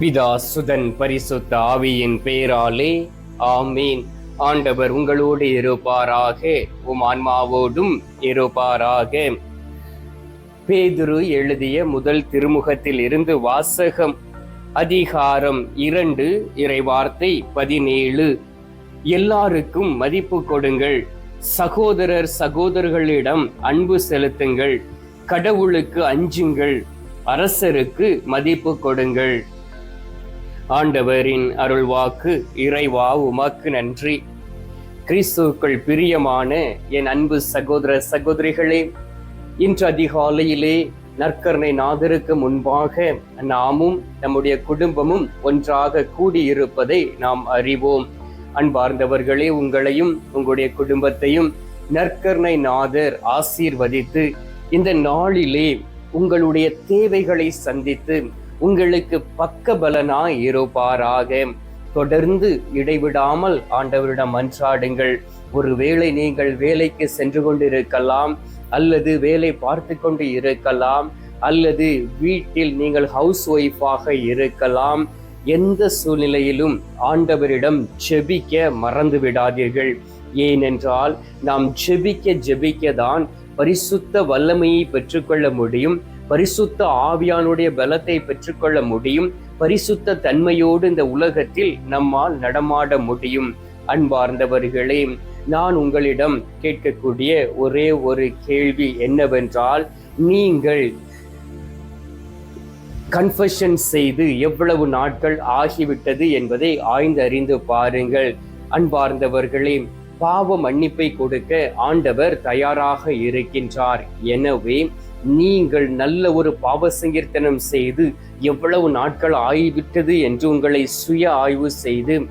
பிதா சுதன் பரிசுத்த ஆவியின் பெயராலே ஆமீன். ஆண்டவர் உங்களோடு இருப்பாராக உம் ஆன்மாவோடும் இருப்பாராக. பேதுரு எழுதிய முதல் திருமுகத்தில் இருந்து வாசகம் அதிகாரம் இரண்டு இறைவார்த்தை பதினேழு. எல்லாருக்கும் மதிப்பு கொடுங்கள். சகோதரர் சகோதரர்களிடம் அன்பு செலுத்துங்கள். கடவுளுக்கு அஞ்சுங்கள். அரசருக்கு மதிப்பு கொடுங்கள். ஆண்டவரின் அருள்வாக்கு இறைவா உமக்கு நன்றி. கிறிஸ்துக்கள் பிரியமான என் அன்பு சகோதர சகோதரிகளே இன்று அதிகாலையிலே நற்கருணை நாதருக்கு முன்பாக நாமும் நம்முடைய குடும்பமும் ஒன்றாக கூடியிருப்பதை நாம் அறிவோம். அன்பார்ந்தவர்களே உங்களையும் உங்களுடைய குடும்பத்தையும் நற்கருணை நாதர் ஆசீர்வதித்து இந்த நாளிலே உங்களுடைய தேவைகளை சந்தித்து உங்களுக்கு பக்கபலனாய் இருப்பாராக. தொடர்ந்து இடைவிடாமல் ஆண்டவரிடம் மன்றாடுங்கள். ஒருவேளை நீங்கள் வேலைக்கு சென்று கொண்டிருக்கலாம் அல்லது வேலை பார்த்து கொண்டு இருக்கலாம் அல்லது வீட்டில் நீங்கள் ஹவுஸ் ஒய்ஃபாக இருக்கலாம். எந்த சூழ்நிலையிலும் ஆண்டவரிடம் ஜெபிக்க மறந்து விடாதீர்கள். ஏனென்றால் நாம் ஜெபிக்க ஜெபிக்க தான் பரிசுத்த வல்லமையை பெற்றுக்கொள்ள முடியும். பரிசுத்த ஆவியானுடைய பலத்தை பெற்றுக்கொள்ள முடியும். பரிசுத்த தன்மையோடு இந்த உலகத்தில் நம்மால் நடமாட முடியும். அன்பார்ந்தவர்களே நான் உங்களிடம் கேட்கக்கூடிய ஒரே ஒரு கேள்வி என்னவென்றால் நீங்கள் கன்ஃபஷன் செய்து எவ்வளவு நாட்கள் ஆகிவிட்டது என்பதை ஆய்ந்து அறிந்து பாருங்கள். அன்பார்ந்தவர்களே பாவ மன்னிப்பை கொடுக்க ஆண்டவர் தயாராக இருக்கின்றார். எனவே நீங்கள் நல்ல ஒரு பாவ சங்கீர்த்தனம் செய்து எவ்வளவு நாட்கள் ஆகிவிட்டது என்று உங்களை சுய ஆய்வு செய்து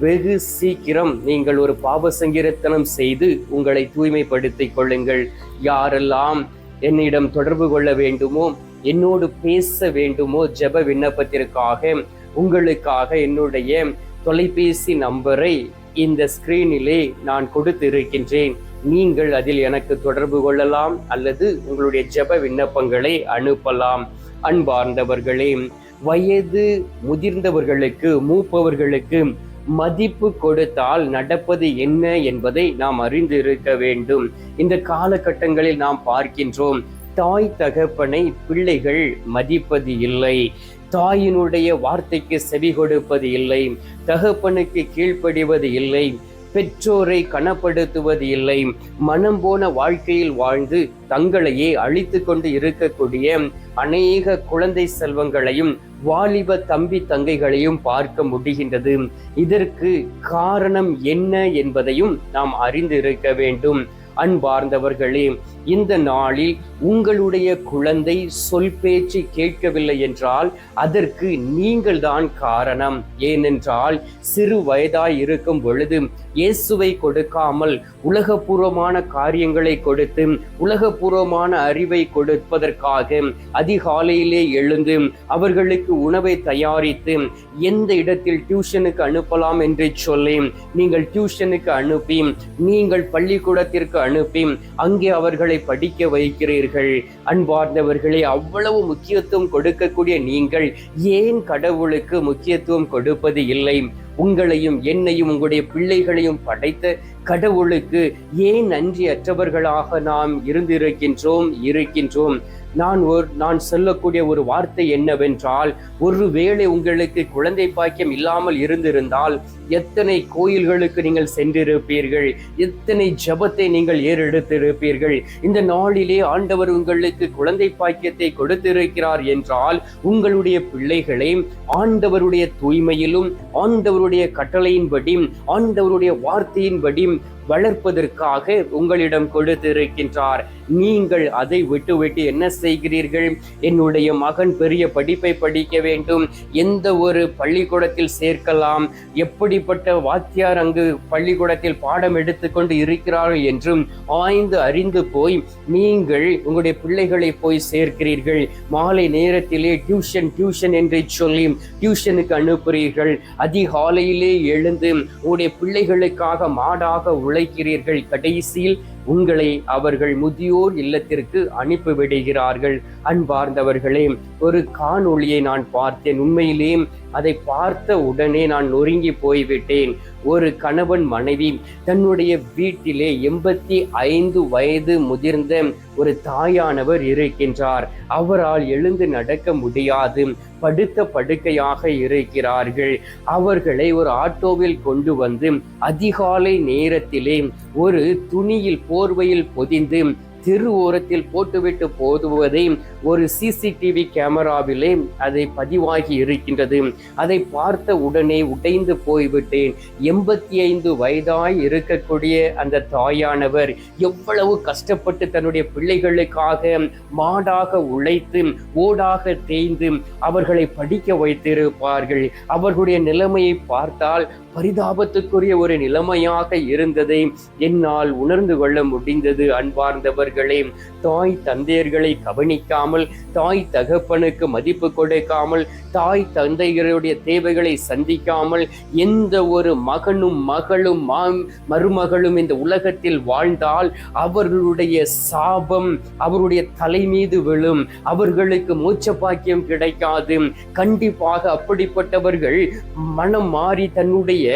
வெகு சீக்கிரம் நீங்கள் ஒரு பாவ சங்கீர்த்தனம் செய்து உங்களை தூய்மைப்படுத்திக் கொள்ளுங்கள். யாரெல்லாம் என்னிடம் தொடர்பு கொள்ள வேண்டுமோ என்னோடு பேச வேண்டுமோ ஜெப விண்ணப்பத்திற்காக உங்களுக்காக என்னுடைய தொலைபேசி நம்பரை இந்த ஸ்கிரீனிலே நான் கொடுத்து இருக்கின்றேன் நீங்கள் அதில் எனக்கு தொடர்பு கொள்ளலாம் அல்லது உங்களுடைய ஜெப விண்ணப்பங்களை அனுப்பலாம். அன்பார்ந்தவர்களே வயது முதிர்ந்தவர்களுக்கு மூப்பவர்களுக்கு மதிப்பு கொடுத்தால் நடப்பது என்ன என்பதை நாம் அறிந்து இருக்க வேண்டும். இந்த காலகட்டங்களில் நாம் பார்க்கின்றோம் தாய் தகப்பனை பிள்ளைகள் மதிப்பது இல்லை. தாயினுடைய வார்த்தைக்கு செவி கொடுப்பது இல்லை தகப்பனுக்கு கீழ்ப்படிவது இல்லை பெற்றோரை கனப்படுத்துவது இல்லை மனம் போன வாழ்க்கையில் வாழ்ந்து தங்களையே அழித்து கொண்டு இருக்கக்கூடிய அநேக குழந்தை செல்வங்களையும் வாலிப தம்பி தங்கைகளையும் பார்க்க முடிகின்றது. இதற்கு காரணம் என்ன என்பதையும் நாம் அறிந்து இருக்க வேண்டும். அன்பார்ந்தவர்களே இந்த நாளில் உங்களுடைய குழந்தை சொல் பேச்சு கேட்கவில்லை என்றால் அதற்கு நீங்கள்தான் காரணம். ஏனென்றால் சிறு வயதாய் இருக்கும் பொழுது இயேசுவை கொடுக்காமல் உலகபூர்வமான காரியங்களை கொடுத்து உலகபூர்வமான அறிவை கொடுப்பதற்காக அதிகாலையிலே எழுந்து அவர்களுக்கு உணவை தயாரித்து எந்த இடத்தில் டியூஷனுக்கு அனுப்பலாம் என்று சொல்லி நீங்கள் டியூஷனுக்கு அனுப்பி நீங்கள் பள்ளிக்கூடத்திற்கு அனுப்பி அங்கே அவர்களை படிக்க வைக்கிறீர்கள். அன்பார்ந்தவர்களே அவ்வளவு முக்கியத்துவம் கொடுக்கக்கூடிய நீங்கள் ஏன் கடவுளுக்கு முக்கியத்துவம் கொடுப்பது இல்லை? உங்களையும் என்னையும் உங்களுடைய பிள்ளைகளையும் படைத்த கடவுளுக்கு ஏன் நன்றி அற்றவர்களாக நாம் இருந்திருக்கின்றோம் இருக்கின்றோம்? நான் ஒரு நான் சொல்லக்கூடிய ஒரு வார்த்தை என்னவென்றால் ஒருவேளை உங்களுக்கு குழந்தை பாக்கியம் இல்லாமல் இருந்திருந்தால் எத்தனை கோயில்களுக்கு நீங்கள் சென்றிருப்பீர்கள் எத்தனை ஜபத்தை நீங்கள் ஏறெடுத்திருப்பீர்கள் இந்த நாளிலே ஆண்டவர் உங்களுக்கு குழந்தை பாக்கியத்தை கொடுத்திருக்கிறார் என்றால் உங்களுடைய பிள்ளைகளை ஆண்டவருடைய தூய்மையிலும் ஆண்டவருடைய கட்டளையின்படி ஆண்டவருடைய வார்த்தையின்படி வளர்ப்பதற்காக உங்களிடம் கொடுத்திருக்கின்றார். நீங்கள் அதை விட்டுவிட்டு என்ன செய்கிறீர்கள்? என்னுடைய மகன் பெரிய படிப்பை படிக்க வேண்டும். எந்த ஒரு பள்ளிக்கூடத்தில் சேர்க்கலாம். எப்படிப்பட்ட வாத்தியார் அங்கு பள்ளிக்கூடத்தில் பாடம் எடுத்துக்கொண்டு இருக்கிறார்கள் என்றும் ஆய்ந்து அறிந்து போய் நீங்கள் உங்களுடைய பிள்ளைகளை போய் சேர்க்கிறீர்கள். மாலை நேரத்திலே டியூஷன் டியூஷன் என்று சொல்லி டியூஷனுக்கு அனுப்புகிறீர்கள். அதிகாலையிலே எழுந்து உங்களுடைய பிள்ளைகளுக்காக மாடாக உழைக்கிறீர்கள். கடைசியில் உங்களை அவர்கள் முதியோர் இல்லத்திற்கு அனுப்பிவிடுகிறார்கள். அன்பார்ந்தவர்களே ஒரு காணொளியை நான் பார்த்தேன். உண்மையிலே அதை பார்த்த உடனே நான் நொறுங்கி போய்விட்டேன். ஒரு கணவன் மனைவி தன்னுடைய வீட்டிலே எண்பத்தி ஐந்து வயது முதிர்ந்த ஒரு தாயானவர் இருக்கின்றார். அவரால் எழுந்து நடக்க முடியாது. படுத்த படுக்கையாக இருக்கிறார்கள். அவர்களை ஒரு ஆட்டோவில் கொண்டு வந்து அதிகாலை நேரத்திலே ஒரு துணியில் போர்வையில் பொதிந்து திரு ஓரத்தில் போட்டுவிட்டு போதுவதை ஒரு சிசிடிவி கேமராவிலே அதை பதிவாகி இருக்கின்றது. அதை பார்த்த உடனே உடைந்து போய்விட்டேன். எண்பத்தி ஐந்து வயதாய் இருக்கக்கூடிய அந்த தாயானவர் எவ்வளவு கஷ்டப்பட்டு தன்னுடைய பிள்ளைகளுக்காக மாடாக உழைத்து ஓடாக தேய்ந்து அவர்களை படிக்க வைத்திருப்பார்கள். அவர்களுடைய நிலைமையை பார்த்தால் பரிதாபத்துக்குரிய ஒரு நிலைமையாக இருந்ததை என்னால் உணர்ந்து கொள்ள முடிந்தது அன்பார்ந்தவர்களே. தாய் தந்தையர்களை கவனிக்காமல் தாய் தகப்பனுக்கு மதிப்பு கொடுக்காமல் தாய் தந்தையருடைய தேவைகளை சந்திக்காமல் எந்த ஒரு மகனும் மகளும் மருமகளும் இந்த உலகத்தில் வாழ்ந்தால் அவர்களுடைய சாபம் அவருடைய தலை மீது விழும். அவர்களுக்கு மூச்ச பாக்கியம் கிடைக்காது. கண்டிப்பாக அப்படிப்பட்டவர்கள் மனம் மாறி தன்னுடைய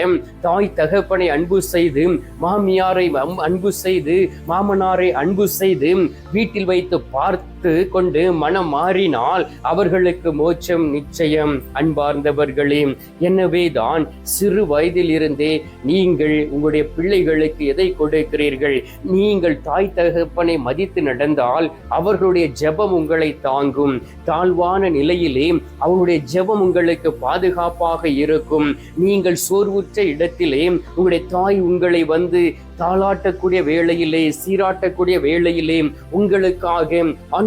தாய் தகப்பனை அன்பு செய்து மாமியாரை அம்- அன்பு செய்து மாமனாரை அன்பு செய்து வீட்டில் வைத்து பார்த்து கொண்டு மனம் மாறினால் அவர்களுக்கு மோட்சம் நிச்சயம் அன்பார்ந்தவர்களே. எனவே தான் சிறு வயதிலிருந்தே நீங்கள் உங்களுடைய பிள்ளைகளுக்கு எதை கொடுக்கிறீர்கள்? நீங்கள் தாய் தகப்பனை மதித்து நடந்தால் அவர்களுடைய ஜெபம் உங்களை தாங்கும். தாழ்வான நிலையிலே அவருடைய ஜெபம் உங்களுக்கு பாதுகாப்பாக இருக்கும். நீங்கள் சோர்வுற்ற இடத்திலே உங்களுடைய தாய் உங்களை வந்து தாளாட்டக்கூடிய வேளையிலே சீராட்டக்கூடிய வேளையிலே உங்களுக்காக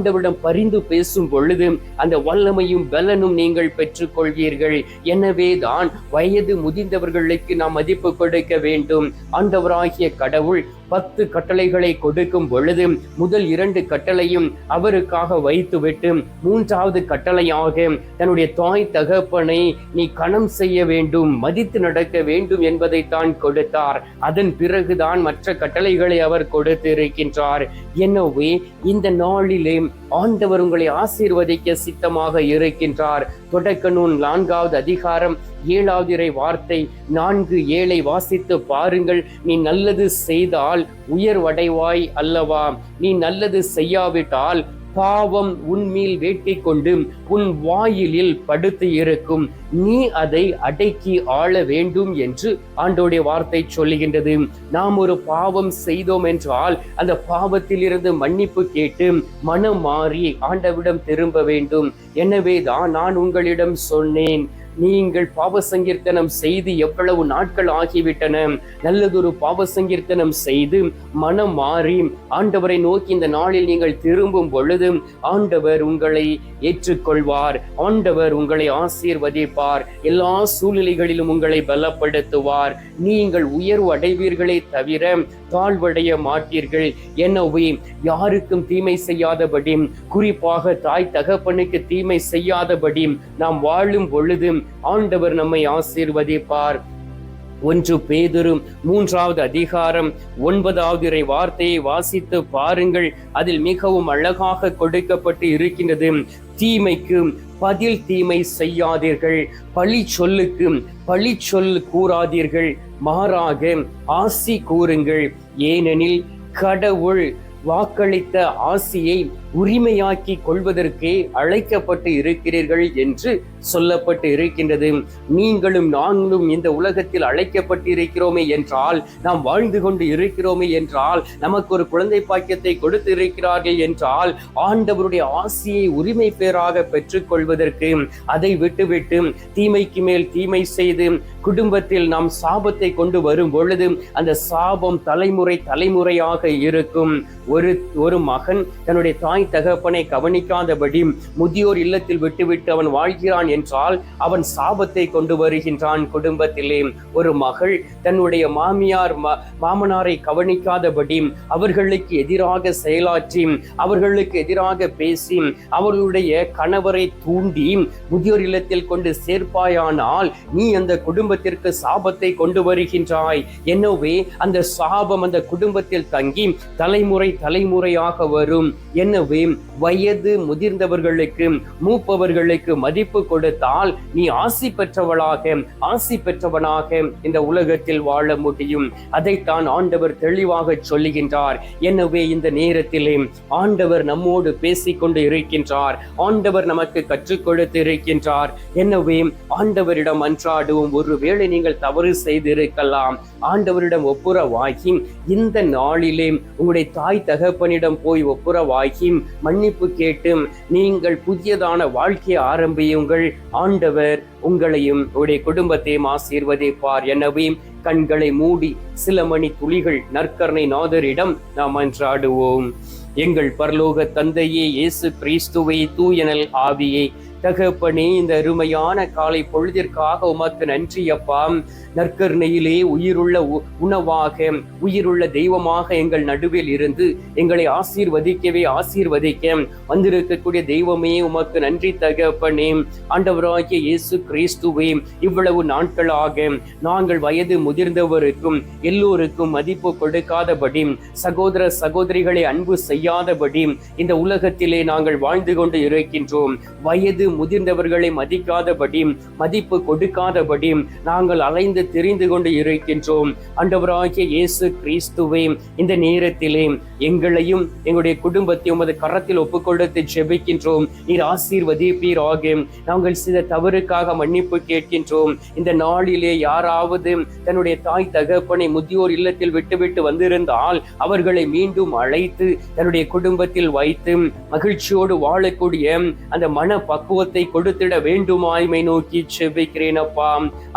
ஆண்டவரிடம் பரிந்து பேசும் பொழுது அந்த வல்லமையும் பலனும் நீங்கள் பெற்றுக்கொள்வீர்கள். எனவே தான் வயது முதிர்ந்தவர்களுக்கு நாம் மதிப்பு கொடுக்க வேண்டும். ஆண்டவராகிய கடவுள் பத்து கட்டளைகளை கொடுக்கும் பொழுது முதல் இரண்டு கட்டளையும் அவருக்காக வைத்துவிட்டு மூன்றாவது கட்டளையாக தன்னுடைய தாய் தகப்பனை நீ கணம் செய்ய வேண்டும் மதித்து நடக்க வேண்டும் என்பதை தான் கொடுத்தார். அதன் பிறகுதான் மற்ற கட்டளைகளை அவர் கொடுத்திருக்கின்றார். எனவே இந்த நாளிலே ஆண்டவர் உங்களை ஆசீர்வதிக்க சித்தமாக இருக்கின்றார். தொடக்க நூல் நான்காவது அதிகாரம் ஏழாதிரை வார்த்தை நான்கு ஏழை வாசித்து பாருங்கள். நீ நல்லது செய்தால் உயர்வடைவாய் அல்லவா? நீ நல்லது செய்யாவிட்டால் பாவம் உன்மேல் வேட்டி கொண்டு உன் வாயிலில் படுத்து இருக்கும். நீ அதை அடக்கி ஆள வேண்டும் என்று ஆண்டோடைய வார்த்தை சொல்லுகின்றது. நாம் ஒரு பாவம் செய்தோம் என்றால் அந்த பாவத்திலிருந்து மன்னிப்பு கேட்டு மனம் மாறி ஆண்டவிடம் திரும்ப வேண்டும். எனவே தான் நான் உங்களிடம் சொன்னேன். நீங்கள் பாவ சங்கீர்த்தனம் செய்து எவ்வளவு நாட்கள் ஆகிவிட்டன? நல்லதொரு பாவ சங்கீர்த்தனம் செய்து மனம் மாறி ஆண்டவரை நோக்கி இந்த நாளில் நீங்கள் திரும்பும் பொழுது ஆண்டவர் உங்களை ஏற்றுக்கொள்வார் ஆண்டவர் உங்களை ஆசீர்வதிப்பார் எல்லா சூழ்நிலைகளிலும் உங்களை பலப்படுத்துவார். நீங்கள் உயர்வு அடைவீர்களே தவிர தாழ்வடைய மாட்டீர்கள். எனவே யாருக்கும் தீமை செய்யாதபடி குறிப்பாக தாய் தகப்பனுக்கு தீமை செய்யாதபடி நாம் வாழும் பொழுது ஆண்டவர் நம்மை ஆசீர்வதிப்பார். ஒன்று பேதரும் மூன்றாவது அதிகாரம் ஒன்பதாவது இறை வார்த்தையை வாசித்து பாருங்கள். அதில் மிகவும் அழகாக கொடுக்கப்பட்டு இருக்கின்றது. தீமைக்கு பதில் தீமை செய்யாதீர்கள். பழி சொல்லுக்கு பழி சொல் கூறாதீர்கள். மாறாக ஆசி கூறுங்கள். ஏனெனில் கடவுள் வாக்களித்த ஆசியை உரிமையாக்கி கொள்வதற்கே அழைக்கப்பட்டு இருக்கிறீர்கள் என்று சொல்லப்பட்டு இருக்கின்றது. நீங்களும் நாங்களும் இந்த உலகத்தில் அழைக்கப்பட்டு இருக்கிறோமே என்றால் நாம் வாழ்ந்து கொண்டு இருக்கிறோமே என்றால் நமக்கு ஒரு குழந்தை பாக்கியத்தை கொடுத்து இருக்கிறார்கள் என்றால் ஆண்டவருடைய ஆசியை உரிமை பேராக பெற்றுக்கொள்வதற்கு அதை விட்டுவிட்டு தீமைக்கு மேல் தீமை செய்து குடும்பத்தில் நாம் சாபத்தை கொண்டு வரும் பொழுது அந்த சாபம் தலைமுறை தலைமுறையாக இருக்கும். ஒரு ஒரு மகன் தன்னுடைய தாய் தகப்பனை கவனிக்காதபடி முதியோர் இல்லத்தில் விட்டுவிட்டு அவன் வாழ்கிறான் என்றால் அவன் சாபத்தை கொண்டு வருகின்றான் குடும்பத்திலே. ஒரு மகள் தன்னுடைய மாமியார் மாமனாரை கவனிக்காதபடி அவர்களுக்கு எதிராக செயலாற்றி அவர்களுக்கு எதிராக பேசி அவர்களுடைய கணவரை தூண்டி முதியோர் இல்லத்தில் கொண்டு சேர்ப்பாயானால் நீ அந்த குடும்பத்திற்கு சாபத்தை கொண்டு வருகின்றாய். எனவே அந்த சாபம் அந்த குடும்பத்தில் தங்கி தலைமுறை தலைமுறையாக வரும். எனவே வயது முதிர்ந்தவர்களுக்கு மூப்பவர்களுக்கு மதிப்பு கொடுத்தால் நீ ஆசி பெற்றவளாக ஆசி பெற்றவனாக இந்த உலகத்தில் வாழ முடியும். அதைத்தான் ஆண்டவர் தெளிவாக சொல்லுகின்றார். எனவே இந்த நேரத்திலே ஆண்டவர் நம்மோடு பேசிக்கொண்டு இருக்கின்றார். ஆண்டவர் நமக்கு கற்றுக் கொடுத்து இருக்கின்றார். எனவே ஆண்டவரிடம் அன்றாடுவோம். ஒருவேளை நீங்கள் தவறு செய்திருக்கலாம். ஆண்டவரிடம் ஒப்புரவாகி இந்த நாளிலே உங்களுடைய தாய் தகப்பனிடம் போய் ஒப்புரவாகி மன்னிப்பு கேட்டு நீங்கள் புதியதான வாழ்க்கையை ஆரம்பியுங்கள். ஆண்டவர் உங்களையும் உடைய குடும்பத்தையும் ஆசீர்வதிப்பார். எனவே கண்களை மூடி சில மணி துளிகள் நற்கரணை நாதரிடம் நாம் அன்றாடுவோம். எங்கள் பரலோக தந்தையே இயேசு கிறிஸ்துவை தூயனல் ஆவியை தகப்பனே இந்த அருமையான காலை பொழுதிற்காக உமக்கு நன்றி அப்பா. நற்கருணையிலே உயிருள்ள உணவாக உயிருள்ள தெய்வமாக எங்கள் நடுவில் இருந்து எங்களை ஆசீர்வதிக்கவே ஆசீர்வதிக்க வந்திருக்கக்கூடிய தெய்வமே உமக்கு நன்றி தகப்பனே. ஆண்டவராகிய இயேசு கிறிஸ்துவே இவ்வளவு நாட்களாக நாங்கள் வயது முதிர்ந்தவருக்கும் எல்லோருக்கும் மதிப்பு கொடுக்காதபடி சகோதர சகோதரிகளை அன்பு செய்யாதபடி இந்த உலகத்திலே நாங்கள் வாழ்ந்து கொண்டு இருக்கின்றோம். வயது முதிர்ந்தவர்களை மதிக்காதபடி மதிப்பு கொடுக்காதபடி நாங்கள் அலைந்து தெரிந்து கொண்டு இருக்கின்றோம். அண்டவராகிய இயேசு கிறிஸ்துவே இந்த நேரத்திலே எங்களையும் எங்களுடைய குடும்பத்தையும் உமது கரத்தில் ஒப்புக்கொடுத்து ஜெபிக்கின்றோம். நீர் ஆசீர்வதிப்பீராக. நாங்கள் சில தவறுக்காக மன்னிப்பு கேட்கின்றோம். இந்த நாளிலே யாராவது தன்னுடைய தாய் தகப்பனை முதியோர் இல்லத்தில் விட்டுவிட்டு வந்திருந்தால் அவர்களை மீண்டும் அழைத்து தன்னுடைய குடும்பத்தில் வைத்து மகிழ்ச்சியோடு வாழக்கூடிய அந்த மன பக்குவம் பக்குவத்தை கொடுத்திட வேண்டுமாய்மை நோக்கி செபிக்கிறேன் அப்பா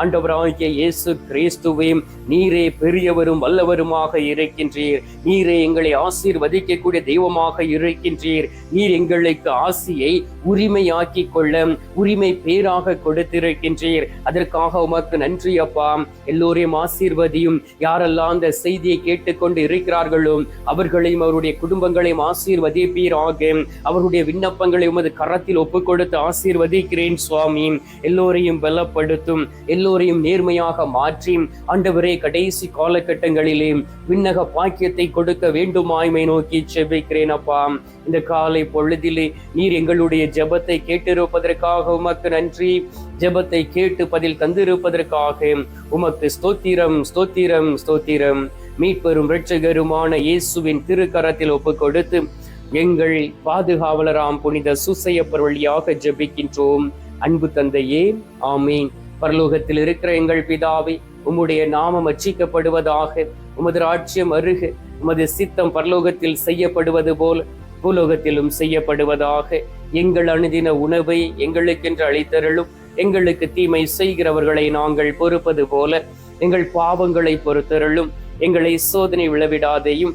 அண்டவராகிய இயேசு கிறிஸ்துவே நீரே பெரியவரும் வல்லவருமாக இருக்கின்றீர். நீரே எங்களை ஆசீர்வதிக்கக்கூடிய தெய்வமாக இருக்கின்றீர். நீர் எங்களுக்கு ஆசியை உரிமையாக்கி கொள்ள உரிமை பேராக கொடுத்திருக்கின்றீர். அதற்காக உமக்கு நன்றி அப்பா. எல்லோரையும் ஆசீர்வதியும். யாரெல்லாம் அந்த செய்தியை கேட்டுக்கொண்டு இருக்கிறார்களோ அவர்களையும் அவருடைய குடும்பங்களையும் ஆசீர்வதிப்பீராக. அவருடைய விண்ணப்பங்களை உமது கரத்தில் ஒப்புக் கொடுத்து ஆசீர்வதிக்கிறேன் சுவாமி. எல்லோரையும் பலப்படுத்தும் எல்லோரையும் நேர்மையாக மாற்றி ஆண்டவரே கடைசி காலகட்டங்களிலே விண்ணக பாக்கியத்தை கொடுக்க வேண்டுமாய்மை நோக்கி செபிக்கிறேன் அப்பா. இந்த காலை பொழுதிலே நீர் எங்களுடைய ஜெபத்தை கேட்டிருப்பதற்காக உமக்கு நன்றி. ஜெபத்தை கேட்டு பதில் தந்திருப்பதற்காக உமக்கு ஸ்தோத்திரம் ஸ்தோத்திரம் ஸ்தோத்திரம். மீட்பெரும் இரட்சகருமான இயேசுவின் திருக்கரத்தில் ஒப்பு கொடுத்து எங்கள் பாதுகாவலராம் புனித சுசையப்பர் வழியாக ஜபிக்கின்றோம். அன்பு தந்தையே ஆமீன். பரலோகத்தில் இருக்கிற எங்கள் பிதாவை உம்முடைய நாமம் அச்சிக்கப்படுவதாக உமது ராஜ்யம் அருகு உமது சித்தம் பரலோகத்தில் செய்யப்படுவது போல் பூலோகத்திலும் செய்யப்படுவதாக எங்கள் அணுதின உணவை எங்களுக்கென்று அளித்தருளும் எங்களுக்கு தீமை செய்கிறவர்களை நாங்கள் பொறுப்பது போல எங்கள் பாவங்களை பொறுத்தருளும் எங்களை சோதனை விளவிடாதையும்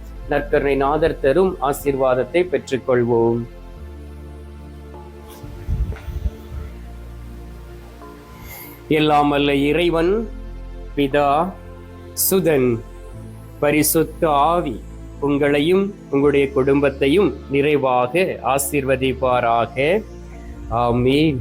நற்கருணை நாதர் தரும் ஆசீர்வாதத்தை பெற்றுக்கொள்வோம். எல்லாம் அல்ல இறைவன் பிதா சுதன் பரிசுத்த ஆவி உங்களையும் உங்களுடைய குடும்பத்தையும் நிறைவாக ஆசீர்வதிப்பாராக. ஆமீன்.